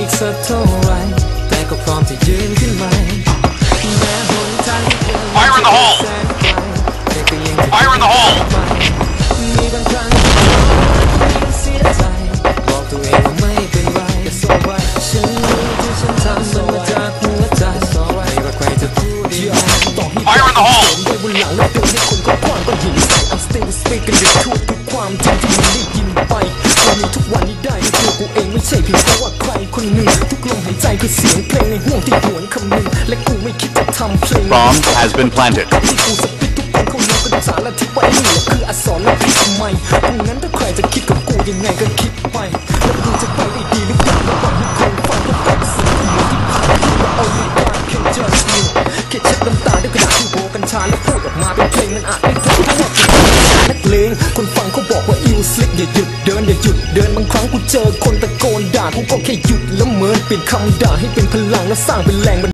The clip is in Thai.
อีกสักเท่าไหรแต่ก็พร้อมจะยืนขึ้นมาแม้หนทางที่เคย Fire in the hole แสนไกลแต่ก็ยังจะ Fire in the hole มีบางครั้งที่เสียใจบอกตัวเองว่าไม่เป็นไรฉันรู้ที่ฉันทำมันมาจากหัวใจไม่ว่าใครจะพูดยังไง Fire in the hole ด้วยบนหลังแล้วเดินให้คนเขาคว้างก้อนหินใส่ I'm still speaking the truth ใช่เพียงเพราะว่าใครคนหนึ่งทุกลมหายใจคือเสียงเพลงในห่วงที่หวนคำนึงและกูไม่คิดจะทำเพลง Bomb has been planted. ที่กูสปิดทุกคนเขารู้ก็ต้องสารที่ว่าไอ้นี่แหละคืออักษรและพิษทำไมพรุ่งนั้นถ้าใครจะคิดกับกูยังไงก็คิดไปแล้วกูจะไปได้ดีหรือเปล่าระหว่างที่คนฟังก็ฟังเสียงที่มันที่ผ่านที่ว่า only one can judge me แค่เช็ดน้ำตาด้วยกระดาษที่โบกัญชาแล้วพูดออกมาเป็นเพลงมันอาจไม่ถูกเพราะว่ากูเป็นนักเลงคนฟังเขาบอกว่าอิว สลิกอย่าหยุดเดินอย่าหยุดเดินบางครั้งกูเจอคนตะโกนด่ากูก็แค่หยุดแล้วเมินเปลี่ยนคำด่าให้เป็นพลังแล้วสร้างเป็นแรงบัน